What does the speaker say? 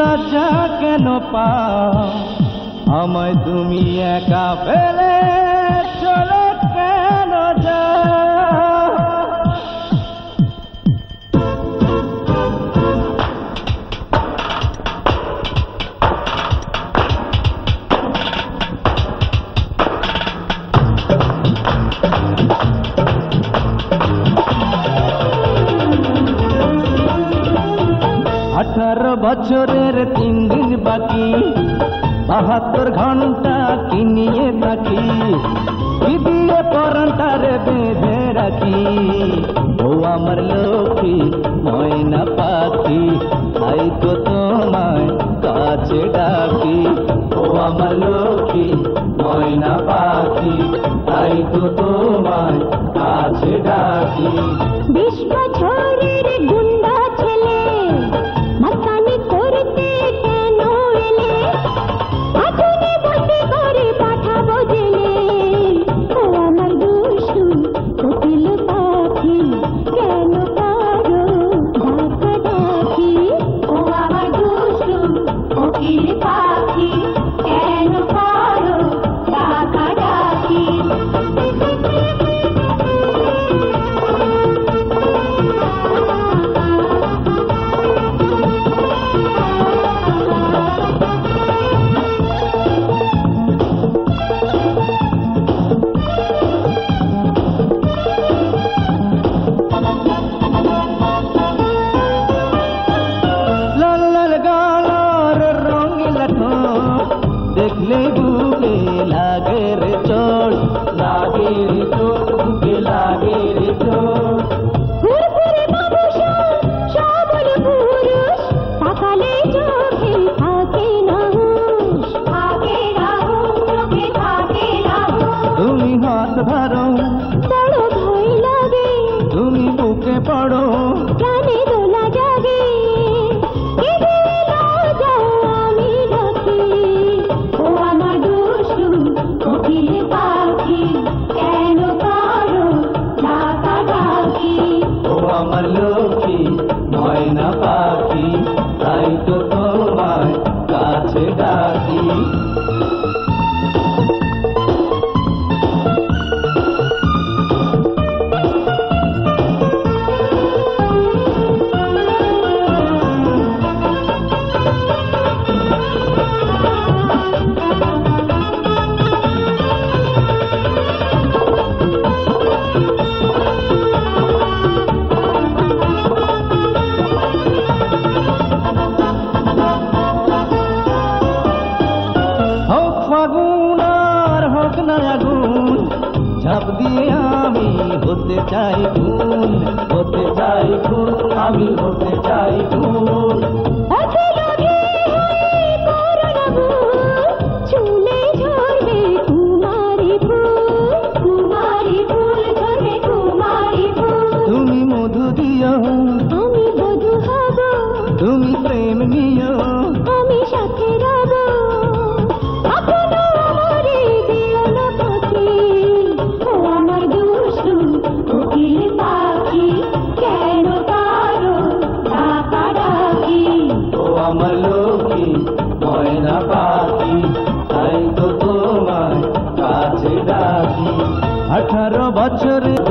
লজ্জা কেন পা আমায় তুমি একা ফেলে চলে। বছরের তিন দিন বাকি। বাহাত্তর ঘণ্টা কিনিয়ে বাকি দিদিয়ে পরন্টারে বেঁধে রাখি। ও আমার লক্ষ্মী, ময়না পাখি। তাই তো তোমায় কাছে ডাকি। ও আমার লক্ষ্মী, ময়না পাখি। তাই তো তোমায় কাছে ডাকি। দেখলে বুকে লাগে রে চোর লাগে রে চোর বুকে লাগে রে চোর তুমি হাত ধরো তুমি বুকে পড়ো আমি হতে চাই ফুল হতে চাই ফুল আমি হতে চাই ফুল হ্যাঁ, বছরে